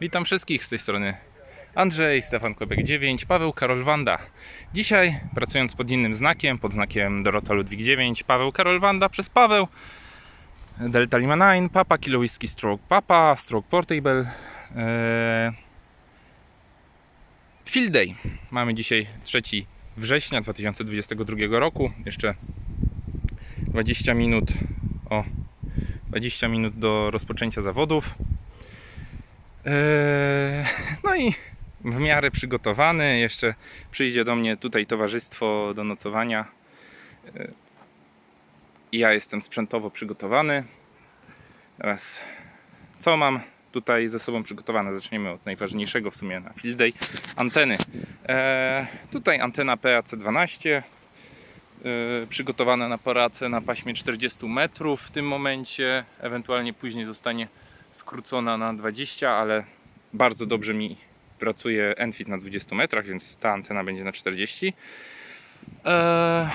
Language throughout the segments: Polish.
Witam wszystkich z tej strony Andrzej, Stefan Kłebek 9, Paweł Karol Wanda. Dzisiaj pracując pod innym znakiem, pod znakiem Dorota Ludwik 9, Paweł Karol Wanda przez Paweł, Delta Lima 9, Papa Kilo Whiskey Stroke Papa, Stroke Portable, eee, Field Day. Mamy dzisiaj 3 września 2022 roku, jeszcze 20 minut, o 20 minut do rozpoczęcia zawodów. Eee, No i w miarę przygotowany. Jeszcze przyjdzie do mnie tutaj towarzystwo do nocowania. Eee, Ja jestem sprzętowo przygotowany. Teraz co mam tutaj ze sobą przygotowane? Zaczniemy od najważniejszego w sumie na Field Day. Anteny. Eee, Tutaj antena PAC12 eee, przygotowana na pracę na paśmie 40 metrów w tym momencie. Ewentualnie później zostanie skrócona na 20, ale bardzo dobrze mi pracuje Enfit na 20 metrach, więc ta antena będzie na 40. Eee,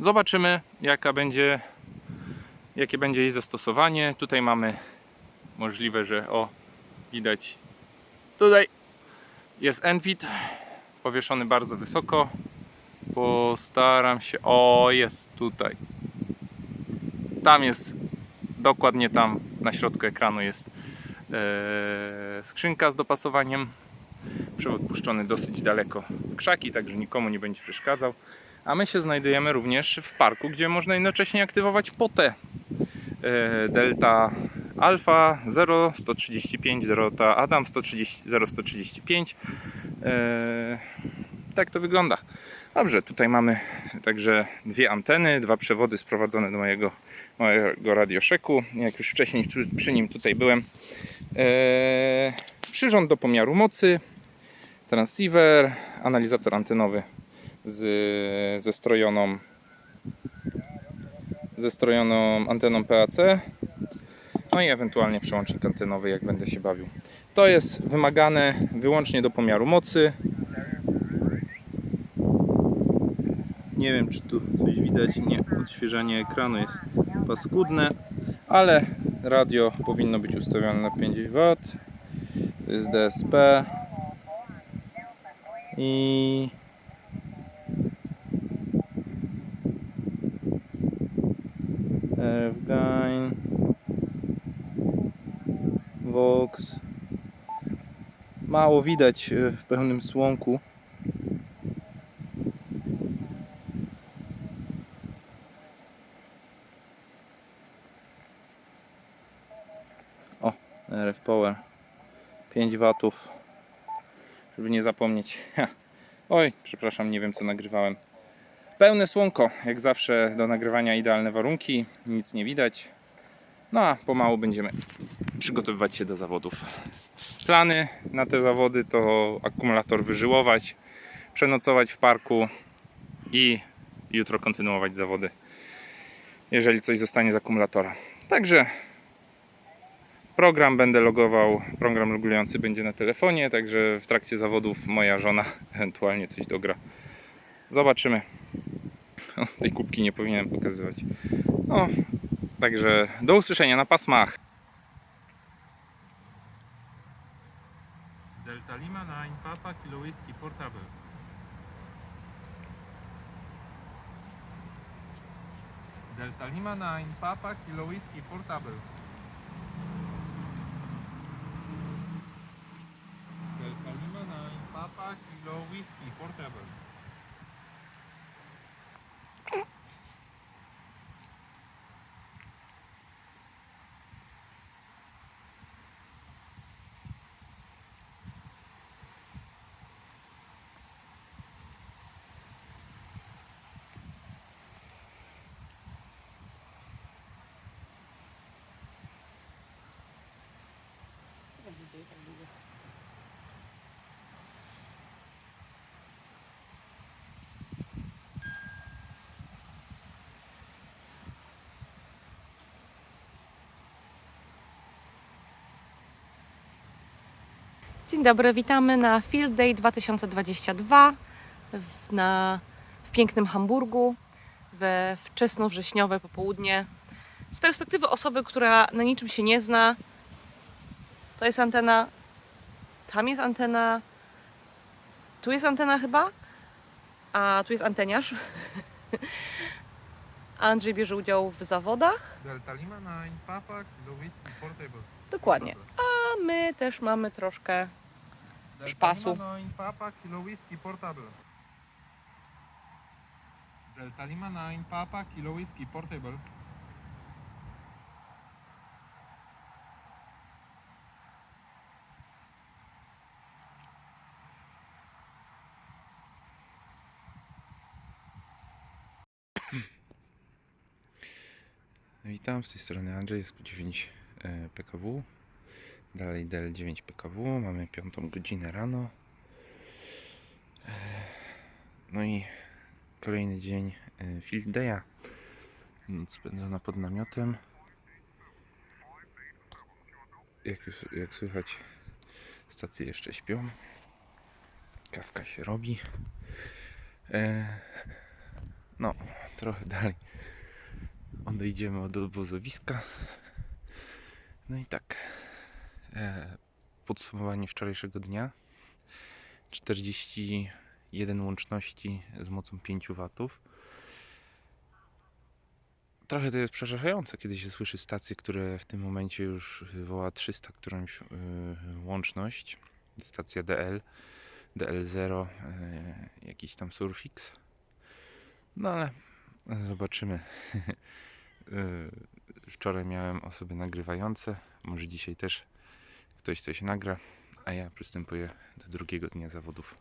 zobaczymy, jaka będzie, jakie będzie jej zastosowanie. Tutaj mamy możliwe, że o, widać tutaj jest Enfit powieszony bardzo wysoko. Postaram się, o jest tutaj. Tam jest dokładnie tam na środku ekranu jest e, skrzynka z dopasowaniem. Przewód puszczony dosyć daleko w krzaki, także nikomu nie będzie przeszkadzał. A my się znajdujemy również w parku, gdzie można jednocześnie aktywować potę e, Delta Alpha 0135, Delta Adam 130, 0135. Tak to wygląda. Dobrze, tutaj mamy także dwie anteny, dwa przewody sprowadzone do mojego, mojego radioszeku. Jak już wcześniej przy, przy nim tutaj byłem. Eee, przyrząd do pomiaru mocy, transceiver, analizator antenowy z zestrojoną zestrojoną anteną PAC. No i ewentualnie przełącznik antenowy, jak będę się bawił. To jest wymagane wyłącznie do pomiaru mocy. Nie wiem, czy tu coś widać. Nie, odświeżanie ekranu jest paskudne, ale radio powinno być ustawione na 5W. To jest DSP. I RF Vox. Mało widać e, w pełnym słonku. O, RF Power. 5 watów żeby nie zapomnieć. Oj, przepraszam, nie wiem co nagrywałem. Pełne słonko, jak zawsze do nagrywania idealne warunki nic nie widać. No a pomału będziemy przygotowywać się do zawodów. Plany na te zawody to akumulator wyżyłować przenocować w parku i jutro kontynuować zawody jeżeli coś zostanie z akumulatora. Także Program będę logował, program logujący będzie na telefonie, także w trakcie zawodów moja żona ewentualnie coś dogra. Zobaczymy. Tej kubki nie powinienem pokazywać. No, także do usłyszenia na pasmach. Delta Lima 9, Papa Kilo Whisky Portable. Delta Lima 9, Papa Kilo Whisky Portable. Delta Lima 9, Papa Kilo Whisky Portable. Dzień dobry, witamy na Field Day 2022 w, na, w pięknym Hamburgu we wczesno-wrześniowe popołudnie. Z perspektywy osoby, która na niczym się nie zna, to jest antena tam jest antena, tu jest antena chyba, a tu jest anteniarz. Andrzej bierze udział w zawodach, Delta Lima 9, Papa, Kilo Whiskey, Portable. dokładnie. A my też mamy troszkę Szpasu. Lima 9, Papa, Kilo Whiskey, Portable. Delta Lima 9, Papa, Kilo Whiskey, Portable. Witam, z tej strony Andrzej, jest 9 e, PKW. Dalej DL9 PKW, mamy piątą godzinę rano. E, No i kolejny dzień e, Field Day'a. Noc spędzona pod namiotem. Jak, już, jak słychać, stacje jeszcze śpią. Kawka się robi. E, No, trochę dalej odejdziemy od obozowiska. No i tak. E, podsumowanie wczorajszego dnia. 41 łączności z mocą 5 watów. Trochę to jest przerażające, kiedy się słyszy stacje, które w tym momencie już woła 300 którąś y, łączność. Stacja DL, DL0, y, jakiś tam Surfix. No ale zobaczymy. Y, Wczoraj miałem osoby nagrywające. Może dzisiaj też ktoś coś nagra, a ja przystępuję do drugiego dnia zawodów.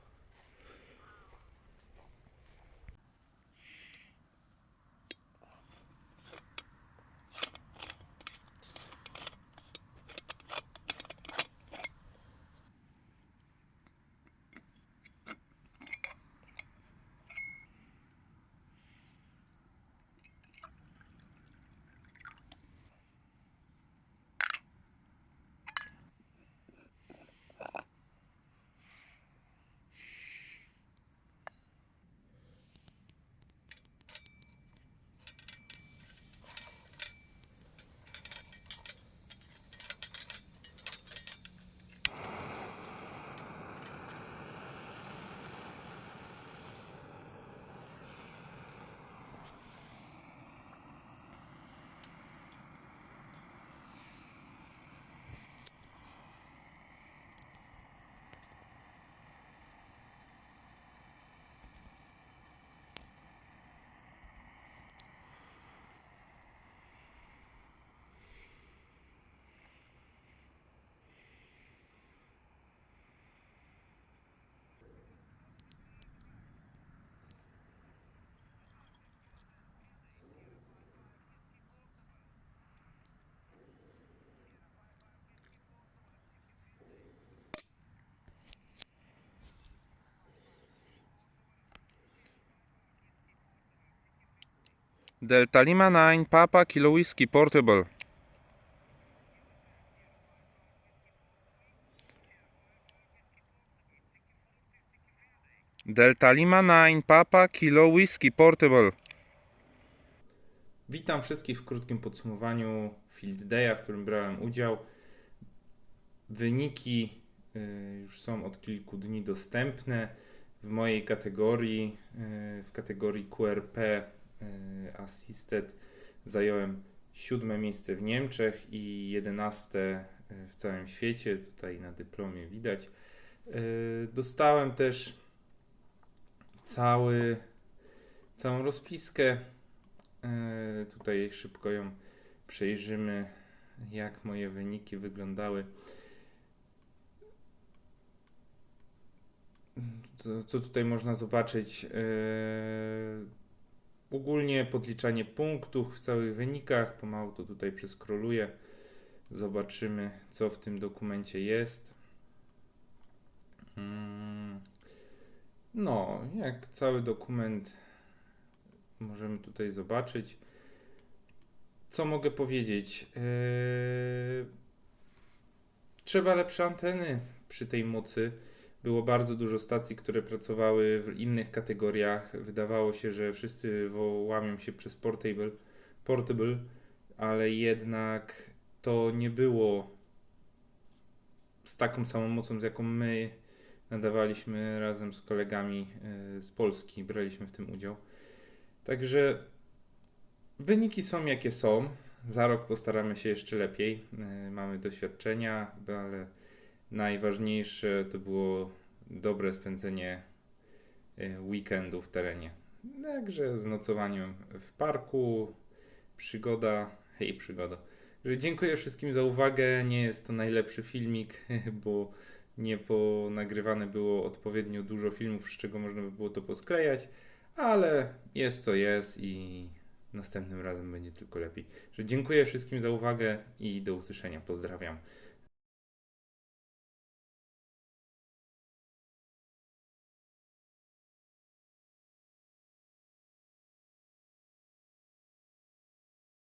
Delta Lima 9 Papa Kilo Whiskey Portable. Delta Lima 9 Papa Kilo Whiskey Portable. Witam wszystkich w krótkim podsumowaniu Field Day'a, w którym brałem udział. Wyniki y, już są od kilku dni dostępne. W mojej kategorii, y, w kategorii QRP Assisted zająłem siódme miejsce w Niemczech i jedenaste y, w całym świecie. Tutaj na dyplomie widać. Y, Dostałem też cały, całą rozpiskę. Y, Tutaj szybko ją przejrzymy, jak moje wyniki wyglądały. Co, co tutaj można zobaczyć? Ogólnie podliczanie punktów w całych wynikach. Pomału to tutaj przeskroluję. Zobaczymy, co w tym dokumencie jest. Mm, No, jak cały dokument możemy tutaj zobaczyć. Co mogę powiedzieć? Yy, trzeba lepsze anteny przy tej mocy. Było bardzo dużo stacji, które pracowały w innych kategoriach. Wydawało się, że wszyscy łamią się przez portable, portable, ale jednak to nie było z taką samą mocą, z jaką my nadawaliśmy razem z kolegami y, z Polski, braliśmy w tym udział. Także wyniki są jakie są. Za rok postaramy się jeszcze lepiej. Y, Mamy doświadczenia, ale najważniejsze to było dobre spędzenie y, weekendu w terenie. Także z nocowaniem w parku, przygoda, hej przygoda. Że dziękuję wszystkim za uwagę. Nie jest to najlepszy filmik, bo nie ponagrywane było odpowiednio dużo filmów, z czego można by było to posklejać, ale jest co jest i następnym razem będzie tylko lepiej. Że dziękuję wszystkim za uwagę i do usłyszenia. Pozdrawiam.